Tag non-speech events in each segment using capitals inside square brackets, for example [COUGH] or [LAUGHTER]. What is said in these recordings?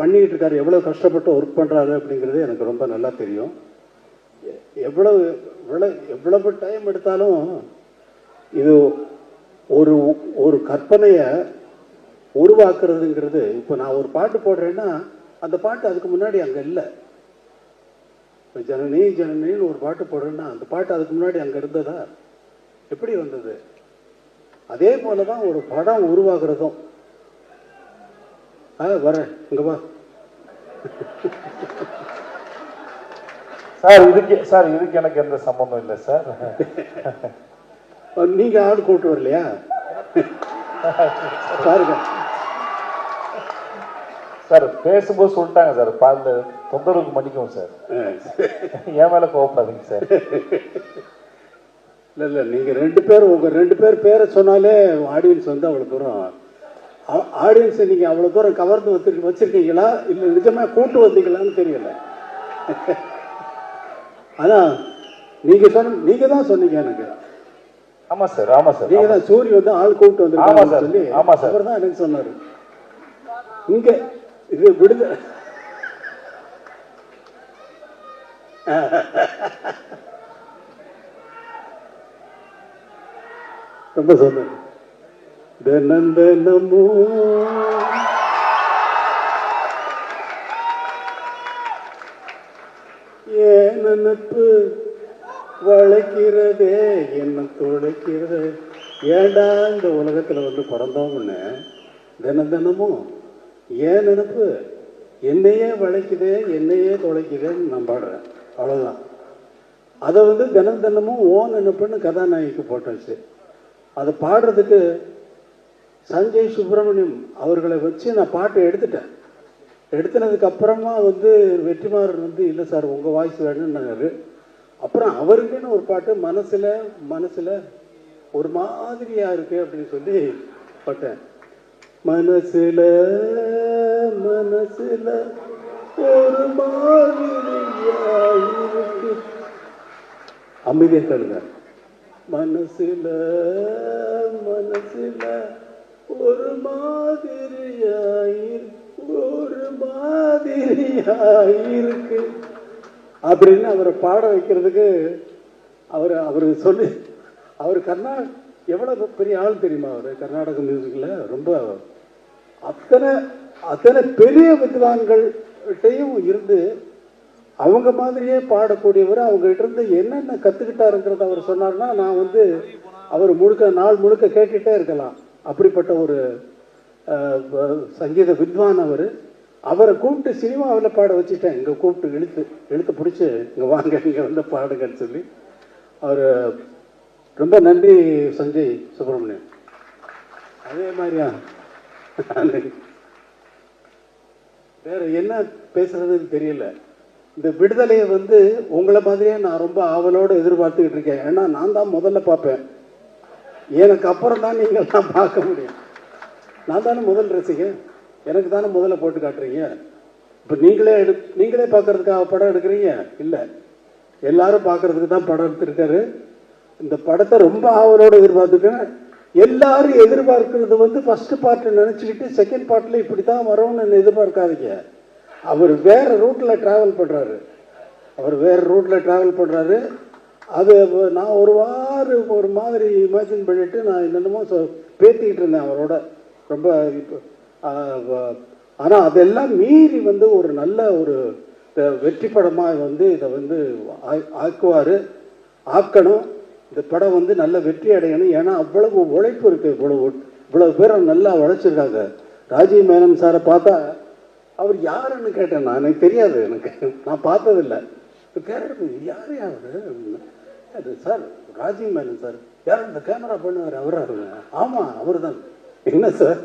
பண்ணிக்கிட்டு இருக்காரு எவ்வளோ கஷ்டப்பட்டு ஒர்க் பண்ணுறாரு அப்படிங்கிறது எனக்கு ரொம்ப நல்லா தெரியும். எவ்வளவு எவ்வளோ எவ்வளவு டைம் எடுத்தாலும் இது ஒரு ஒரு கற்பனையை உருவாக்குறதுங்கிறது இப்போ நான் ஒரு பாட்டு போடுறேன்னா அந்த பாட்டு அதுக்கு முன்னாடி அங்கே இல்லை. இப்போ ஜனனி ஜனனின்னு ஒரு பாட்டு போடுறேன்னா அந்த பாட்டு அதுக்கு முன்னாடி அங்கே இருந்ததா? எப்படி வந்தது? அதே போல தான் ஒரு படம் உருவாகிறதும். ஆ வரேன். இங்கே வா. சார் இதுக்கு சார் இதுக்கு எனக்கு எந்த சம்பந்தம் இல்லை சார். நீங்கள் ஆள் கூப்பிட்டு வரலையா? பாருங்க. சார் பேசும்போது சொல்லிட்டாங்க சார். பால் தொந்தரவுக்கு மன்னிக்கவும் சார். என் மேல கோவப்படாதீங்க சார். இல்லை இல்லை நீங்கள் ரெண்டு பேர் உங்கள் ரெண்டு பேர் பேரை சொன்னாலே ஆடியன்ஸ் வந்து அவ்வளோ தூரம் ஆடியன்ஸை நீங்கள் அவ்வளோ தூரம் கவர்ந்து வச்சு வச்சுருக்கீங்களா? இல்லை நிஜமாக கூட்டு வந்தீங்களான்னு தெரியல. அதான் நீங்கள் சொன்ன நீங்கள் தான் சொன்னீங்க எனக்கு. ஆமா சார் ஆமா சார் நீங்கள் தான் சூரிய வந்து ஆள் கூப்பிட்டு சார். சொல்லி ஆமா சார். அவர் தான் எனக்கு சொன்னார். இங்கே இது விடுத [LAUGHS] ரொம்ப சொன்னார் தினம் தினமும் ஏன் நினைப்பு வளைக்கிறதே என்ன துளைக்கிறது? ஏண்டா இந்த உலகத்தில் வந்து பிறந்தோம்னு தினம் தினமும் ஏன் நினைப்பு என்னையே வளைக்குதே என்னையே துளைக்குதேன்னு நான் பாடுறேன். அவ்வளோதான் அதை வந்து தினம் தினமும் ஓ நினைப்புன்னு கதாநாயகிக்கு போட்டாச்சு. அதை பாடுறதுக்கு சஞ்சய் சுப்பிரமணியம் அவர்களை வச்சு நான் பாட்டை எடுத்துட்டேன். எடுத்துனதுக்கு அப்புறமா வந்து வெற்றிமாறன் வந்து இல்லை சார் உங்கள் வாய்ஸ் வேணும்னாரு. அப்புறம் அவருக்குன்னு ஒரு பாட்டு மனசில் மனசில் ஒரு மாதிரியாக இருக்கு அப்படின்னு சொல்லி பாட்டேன். மனசில் மனசில் ஒரு மாதிரியா அமைதியை தருங்க மனசில் மனசில் ஒரு மாதிரியா ஒரு மாதிரியாயிருக்கு. அப்படின்னு அவரை பாட வைக்கிறதுக்கு அவர் அவர் சொல்லி அவர் கர்நா எவ்வளவு பெரிய ஆள் தெரியுமா அவர்? கர்நாடக மியூசிக்கில் ரொம்ப அத்தனை அத்தனை பெரிய வித்வான்கள்கிட்டையும் இருந்து அவங்க மாதிரியே பாடக்கூடியவர் அவங்ககிட்ட இருந்து என்னென்ன கற்றுக்கிட்டாருங்கிறத அவர் சொன்னார்னா நான் வந்து அவர் முழுக்க நாள் முழுக்க கேட்டுட்டே இருக்கலாம். அப்படிப்பட்ட ஒரு சங்கீத வித்வான் அவர். அவரை கூப்பிட்டு சினிமாவில் பாட வச்சுட்டேன். இங்கே கூப்பிட்டு இழுத்து இழுத்து பிடிச்சி இங்கே வாங்க இங்கே வந்து பாடுங்கன்னு சொல்லி. அவர் ரொம்ப நன்றி சஞ்சய் சுப்பிரமணியன். அதே மாதிரியா? வேற என்ன பேசுறதுன்னு தெரியல. இந்த விடுதலையை வந்து உங்களை மாதிரியே நான் ரொம்ப ஆவலோடு எதிர்பார்த்துக்கிட்டு இருக்கேன். ஏன்னா நான் தான் முதல்ல பார்ப்பேன். எனக்கு அப்புறம் தான் நீங்கள் தான் பார்க்க முடியும். நான் தானே முதல் ரசிகன் எனக்கு தானே முதல்ல போட்டு காட்டுறீங்க? இப்போ நீங்களே எடு நீங்களே பார்க்கறதுக்காக படம் எடுக்கிறீங்க? இல்லை. எல்லாரும் பார்க்கறதுக்கு தான் படம் எடுத்திருக்காரு. இந்த படத்தை ரொம்ப ஆவலோடு எதிர்பார்த்துக்கேன் எல்லாரும் எதிர்பார்க்கறது வந்து ஃபர்ஸ்ட் பார்ட்டை நினச்சிக்கிட்டு செகண்ட் பார்ட்டில் இப்படி தான் வரும்னு எதிர்பார்க்காதீங்க. அவர் வேறு ரூட்டில் ட்ராவல் பண்ணுறாரு அவர் வேறு ரூட்டில் ட்ராவல் பண்ணுறாரு அது நான் ஒரு வாரம் ஒரு மாதிரி இமேஜின் பண்ணிட்டு நான் என்னென்னமோ பேத்திக்கிட்டு இருந்தேன் அவரோட. ரொம்ப இப்போ ஆனால் அதெல்லாம் மீறி வந்து ஒரு நல்ல ஒரு வெற்றி படமாக வந்து இதை வந்து ஆக்குவார். ஆக்கணும். இந்த படம் வந்து நல்ல வெற்றி அடையணும். ஏன்னா அவ்வளவு உழைப்பு இருக்குது இவ்வளவு இவ்வளவு பேரை நல்லா உழைச்சிருக்காங்க. ராஜீவ் மேனன் சாரை பார்த்தா அவர் யாருன்னு கேட்டேன் நான். எனக்கு தெரியாது. எனக்கு நான் பார்த்ததில்ல. இப்போ யார் யார் அது சார் ராஜீவ் மேனன் சார். யார் இந்த கேமரா பண்ணுவார்? அவரா ஆமாம் அவர் தான் என்ன சார்?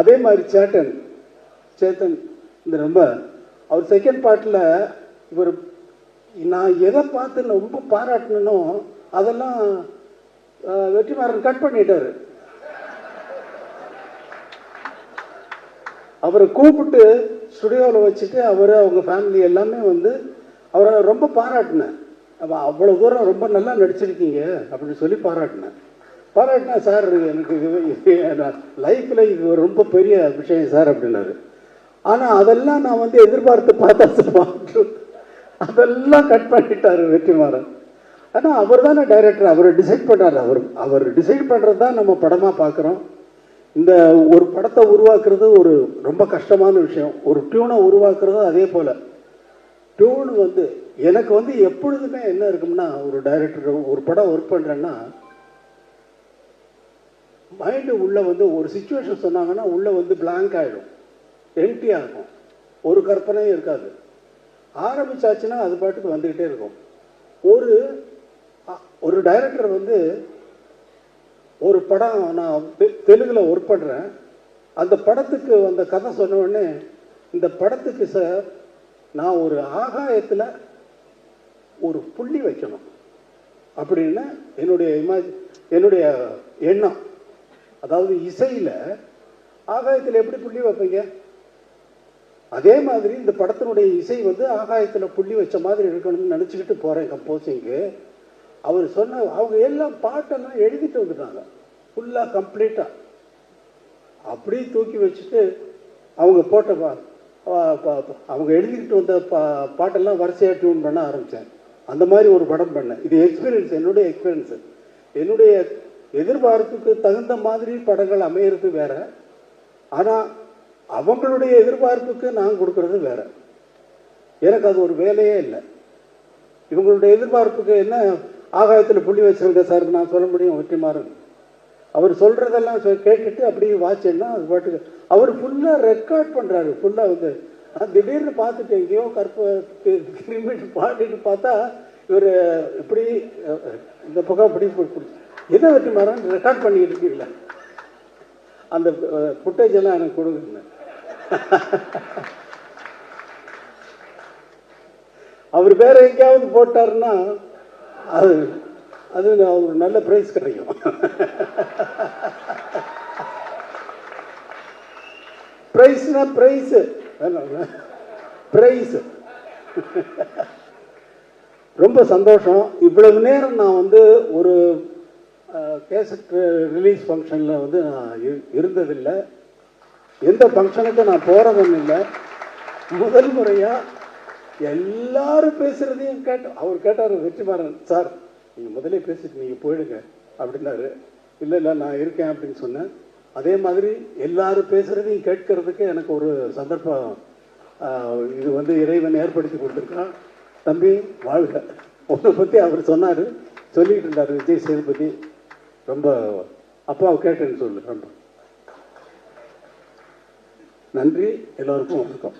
அதே மாதிரி சேட்டன். சேத்தன் இந்த ரொம்ப அவர் செகண்ட் பார்ட்டில் இவர் நான் எதை பார்த்து ரொம்ப பாராட்டணும் அதெல்லாம் வெற்றிமாறன் கட் பண்ணிட்டாரு. அவரை கூப்பிட்டு ஸ்டுடியோவில் வச்சுட்டு அவர் அவங்க ஃபேமிலி எல்லாமே வந்து அவரை ரொம்ப பாராட்டினேன் அவ அவ்வளோ தூரம் ரொம்ப நல்லா நடிச்சிருக்கீங்க அப்படின்னு சொல்லி பாராட்டினேன். பாராட்டினா சார் எனக்கு இது லைஃப்பில் இது ரொம்ப பெரிய விஷயம் சார் அப்படின்னாரு. ஆனால் அதெல்லாம் நான் வந்து எதிர்பார்த்து பார்த்தா சார் அதெல்லாம் கட் பண்ணிட்டார் வெற்றிமாறன். ஆனால் அவர் தானே டைரக்டர் அவர் டிசைட் பண்ணார் அவர் அவர் டிசைட் பண்ணுறது தான் நம்ம படமாக பார்க்குறோம். இந்த ஒரு படத்தை உருவாக்குறது ஒரு ரொம்ப கஷ்டமான விஷயம். ஒரு டியூனை உருவாக்குறதும் அதே போல். டியூன் வந்து எனக்கு வந்து எப்பொழுதுமே என்ன இருக்கும்னா ஒரு டைரக்டர் ஒரு படம் ஒர்க் பண்ணுறேன்னா மைண்டு உள்ளே வந்து ஒரு சுச்சுவேஷன் சொன்னாங்கன்னா உள்ளே வந்து பிளாங்க் ஆகிடும் எம்டியாக இருக்கும் ஒரு கற்பனையும் இருக்காது. ஆரம்பிச்சாச்சுன்னா அது பாட்டுக்கு வந்துக்கிட்டே இருக்கும். ஒரு ஒரு டைரக்டர் வந்து ஒரு படம் நான் தெலுங்கில் ஒர்க் பண்ணுறேன் அந்த படத்துக்கு அந்த கதை சொன்ன உடனே இந்த படத்துக்கு சார் நான் ஒரு ஆகாயத்தில் ஒரு புள்ளி வைக்கணும். அப்படின்னு என்னுடைய இமேஜ் என்னுடைய எண்ணம். அதாவது இசையில் ஆகாயத்தில் எப்படி புள்ளி வைப்பீங்க? அதே மாதிரி இந்த படத்தினுடைய இசை வந்து ஆகாயத்தில் புள்ளி வச்ச மாதிரி இருக்கணும்னு நினச்சிக்கிட்டு போகிறேன் கம்போசிங்கு அவர் சொன்ன அவங்க எல்லாம் பாட்டெல்லாம் எழுதிட்டு வந்துட்டாங்க. ஃபுல்லாக கம்ப்ளீட்டாக அப்படியே தூக்கி வச்சுட்டு அவங்க போட்ட. அவங்க எழுதிக்கிட்டு வந்த பா பாட்டெல்லாம் வரிசையாக டியூன் பண்ண ஆரம்பித்தேன் அந்த மாதிரி ஒரு படம் பண்ணேன். இது எக்ஸ்பீரியன்ஸ் என்னுடைய எக்ஸ்பீரியன்ஸு என்னுடைய எதிர்பார்ப்புக்கு தகுந்த மாதிரி படங்கள் அமையிறது வேற. ஆனால் அவங்களுடைய எதிர்பார்ப்புக்கு நான் கொடுக்கறது வேற. எனக்கு அது ஒரு வேலையே இல்லை. இவங்களுடைய எதிர்பார்ப்புக்கு என்ன ஆகாயத்தில் புள்ளி வச்சிருக்க சார் நான் சொல்ல முடியும் வெற்றிமாறன் அவர் சொல்றதெல்லாம் கேட்டுட்டு அப்படியே வாட்சேன்னா அது பாட்டுக்கு. அவர் ஃபுல்லாக ரெக்கார்ட் பண்ணுறாரு ஃபுல்லாக வந்து. திடீர்னு பார்த்துட்டு எங்கேயோ கற்ப திரும்பிட்டு பாடிட்டு பார்த்தா இவர் இப்படி இந்த பக்கம் இப்படி இதை எதை மரம் ரெக்கார்ட் பண்ணிக்கிட்டு இருக்கீங்களா? அந்த ஃபுட்டேஜ் எல்லாம் எனக்கு கொடுக்குங்க அவர் பேரை எங்கேயாவது போட்டாருன்னா அது அது ஒரு நல்ல பிரைஸ் கிடைக்கும். பிரைஸ்னா பிரைஸ் பிரைஸ் ரொம்ப சந்தோஷம். இவ்வளவு நேரம் நான் வந்து ஒரு கேசட் ரிலீஸ் ஃபங்க்ஷனில் வந்து நான் இரு- இருந்ததில்லை. எந்த ஃபங்க்ஷனுக்கும் நான் போகிறதும் இல்லை. முதல் முறையாக எல்லாரும் பேசுகிறதையும் கேட்டோம் அவர் கேட்டார் வெற்றிமாறன் சார். நீங்கள் முதலே பேசிட்டு நீங்கள் போயிடுங்க அப்படின்னாரு. இல்லை இல்லை நான் இருக்கேன் அப்படின்னு சொன்னேன். அதே மாதிரி எல்லாரும் பேசுகிறதையும் கேட்கறதுக்கு எனக்கு ஒரு சந்தர்ப்பம் இது வந்து இறைவன் ஏற்படுத்தி கொடுத்துருக்கான். தம்பி வாழ்க. உன்னை பற்றி அவர் சொன்னார். சொல்லிட்டு இருந்தார் விஜய் சேதுபதி. ரொம்ப அப்பாவை கேட்டேன்னு சொல்லு ரொம்ப. நன்றி. எல்லோருக்கும் வணக்கம்.